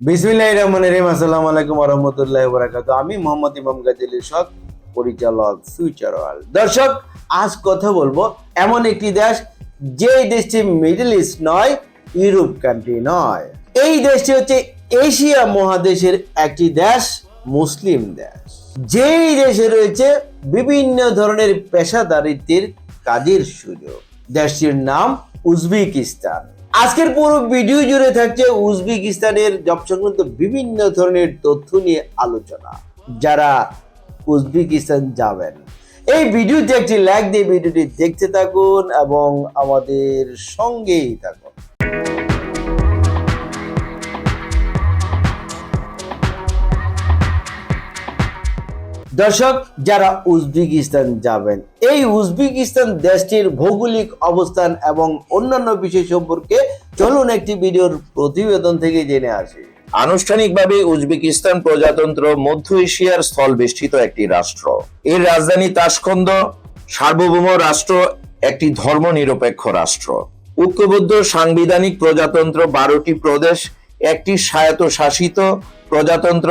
বিসমিল্লাহ রহমান রহিম, আসসালামু আলাইকুম রহমতুল্লাহ বরাকাত আমি মোহাম্মদ ইমাম গাজীল ইরশাদ, পরিচালক ফিউচার ওয়ার্ল্ড দর্শক, আজ কথা বলব এমন একটি দেশ যে দেশটি মিডল ইস্ট নয় ইউরোপ কান্ট্রি নয়। এই দেশটি হচ্ছে এশিয়া মহাদেশের একটি দেশ, মুসলিম দেশ। যেই দেশে রয়েছে বিভিন্ন ধরনের পেশাদারিত্বের কাজের সুযোগ। দেশটির নাম উজবেকিস্তান। আজকের পুরো ভিডিও জুড়ে থাকছে উজবেকিস্তানের জব সংক্রান্ত বিভিন্ন ধরনের তথ্য নিয়ে আলোচনা। যারা উজবেকিস্তান যাবেন, এই ভিডিওতে একটি লাইক দিয়ে ভিডিওটি দেখতে থাকুন এবং আমাদের সঙ্গেই থাকুন। দর্শক, যারা উজবেকিস্তান যাবেন, এই উজবেকিস্তান দেশটির ভৌগোলিক অবস্থান এবং অন্যান্য বিষয় সম্পর্কে চলুন একটি ভিডিওর প্রতিবেদন থেকে জেনে আসি। আনুষ্ঠানিকভাবে উজবেকিস্তান প্রজাতন্ত্র মধ্য এশিয়ার স্থল বেষ্টিত একটি রাষ্ট্র। এর রাজধানী তাসকন্দ সার্বভৌম রাষ্ট্র, একটি ধর্মনিরপেক্ষ রাষ্ট্র। ঐক্যবদ্ধ সাংবিধানিক প্রজাতন্ত্র বারোটি প্রদেশ, একটি স্বায়ত্তশাসিত প্রজাতন্ত্র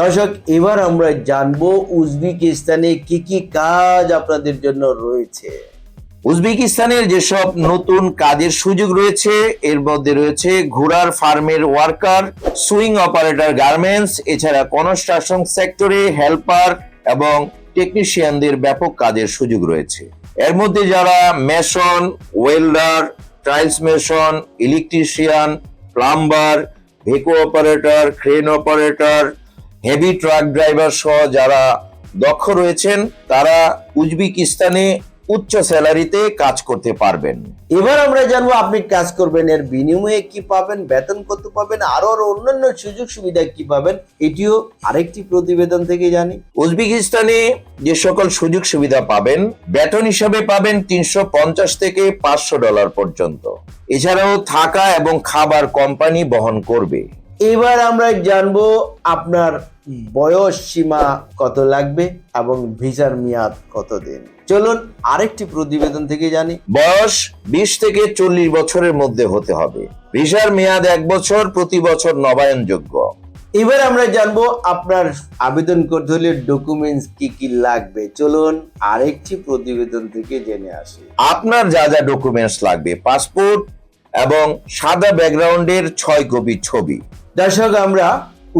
দর্শক, এবার আমরা জানব উজবেকিস্তানে কি কি কাজ আপনাদের জন্য রয়েছে। উজবেকিস্তানের যেসব নতুন কাজের সুযোগ রয়েছে, এর মধ্যে রয়েছে ঘোড়ার ফার্মের ওয়ার্কার, সুইং অপারেটর গার্মেন্টস, এছাড়া কনস্ট্রাকশন সেক্টরে হেল্পার এবং টেকনিশিয়ানদের ব্যাপক কাজের সুযোগ রয়েছে। এর মধ্যে যারা mason, welder tiles mason, electrician, plumber, ভেকো operator, crane operator heavy truck driver সহ যারা দক্ষ রয়েছেন, তারা উজবেকিস্তানে উচ্চ স্যালারিতে কাজ করতে পারবেন। এবার আমরা জানব আপনি কাজ করবেন, এর বিনিময়ে কি পাবেন, বেতন কত পাবেন, আরও আরও অন্যান্য সুযোগ সুবিধা কি পাবেন, এটিও আরেকটি প্রতিবেদন থেকে জানি। উজবেকিস্তানে যে সকল সুযোগ সুবিধা পাবেন, বেতন হিসাবে পাবেন তিনশো পঞ্চাশ থেকে পাঁচশো ডলার পর্যন্ত। এছাড়াও থাকা এবং খাবার কোম্পানি বহন করবে। এবার আমরা জানব আপনার বয়স সীমা কত লাগবে এবং ভিসার মেয়াদ কত দিন চলুন আরেকটি প্রতিবেদন থেকে জানি। বয়স বিশ থেকে চল্লিশ বছরের মধ্যে হতে হবে। ভিসার মেয়াদ এক বছর প্রতি বছর নবায়নযোগ্য। এবার আমরা জানব আপনার আবেদন করতে হলে ডকুমেন্টস কি কি লাগবে। চলুন আরেকটি প্রতিবেদন থেকে জেনে আসি। আপনার যা যা ডকুমেন্টস লাগবে পাসপোর্ট এবং সাদা ব্যাকগ্রাউন্ডের ছয় কপি ছবি। দর্শক আমরা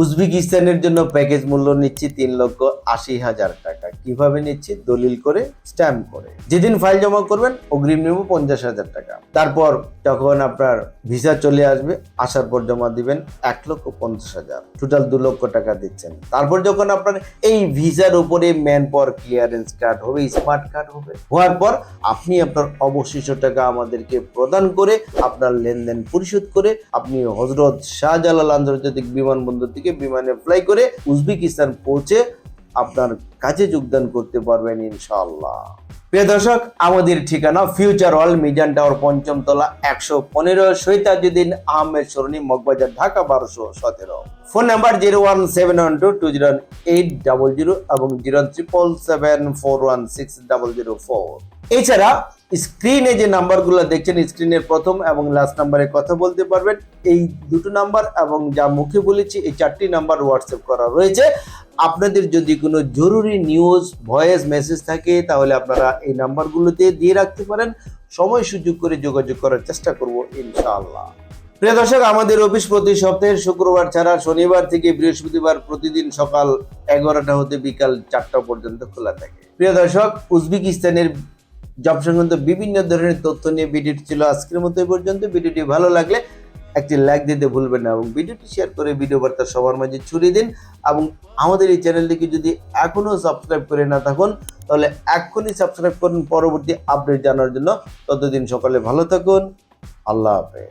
উজবেকিস্তানের জন্য প্যাকেজ মূল্য নিচ্ছি তিন লক্ষ আশি হাজার টাকা। কীভাবে নিচ্ছি? দলিল করে, স্ট্যাম্প করে। যেদিন ফাইল জমা করবেন, অগ্রিম নেব পঞ্চাশ হাজার টাকা। তারপর যখন আপনার ভিসা চলে আসবে, আসার পর জমা দিবেন এক লক্ষ পঞ্চাশ হাজার। টোটাল দু লক্ষ টাকা দিচ্ছেন। তারপর যখন আপনার এই ভিসার উপরে ম্যান পর ক্লিয়ারেন্স কার্ড হবে, স্মার্ট কার্ড হবে, হওয়ার পর আপনি আপনার অবশিষ্ট টাকা আমাদেরকে প্রদান করে আপনার লেনদেন পরিশোধ করে আপনি হজরত শাহজালাল আন্তর্জাতিক বিমানবন্দর থেকে বিমানে ফ্লাই করে উজবেকিস্তান পৌঁছে আপনার কাজে যোগদান করতে পারবেন ইনশাআল্লাহ। প্রিয় দর্শক, আমাদের ঠিকানা ফিউচার ওয়ার্ল্ড মিজান টাওয়ার পঞ্চম তলা, একশো পনেরো সৈতাজুদ্দিন আহমেদ সরণি, মগবাজার, ঢাকা, বারোশো সতেরো। Phone number zero one seven one two two zero eight, double zero এবং zero triple seven four one six, double zero four. এছাড়া স্ক্রিনে যে নাম্বারগুলো দেখছেন স্ক্রিনের প্রথম এবং লাস্ট নাম্বারে কথা বলতে পারবেন। এই দুটো নাম্বার এবং যা মুখে বলেছি, এই চারটি নাম্বার হোয়াটসঅ্যাপ করা রয়েছে। আপনাদের যদি কোনো জরুরি নিউজ ভয়েস মেসেজ থাকে, তাহলে আপনারা এই নাম্বারগুলোতে দিয়ে রাখতে পারেন। সময় সুযোগ করে যোগাযোগ করার চেষ্টা করব ইনশাআল্লাহ। প্রিয় দর্শক, আমাদের অফিস প্রতি সপ্তাহের শুক্রবার ছাড়া শনিবার থেকে বৃহস্পতিবার প্রতিদিন সকাল এগারোটা হতে বিকাল চারটা পর্যন্ত খোলা থাকে। প্রিয় দর্শক, উজবেকিস্তানের জব সংক্রান্ত বিভিন্ন ধরনের তথ্য নিয়ে ভিডিওটি ছিল আজকের মতো এই পর্যন্ত। ভিডিওটি ভালো লাগলে একটি লাইক দিতে ভুলবেন না এবং ভিডিওটি শেয়ার করে ভিডিও বার্তা সবার মাঝে ছড়িয়ে দিন এবং আমাদের এই চ্যানেলটিকে যদি এখনও সাবস্ক্রাইব করে না থাকুন, তাহলে এখনই সাবস্ক্রাইব করুন। পরবর্তী আপডেট জানার জন্য ততদিন সকালে ভালো থাকুন। আল্লাহ হাফেজ।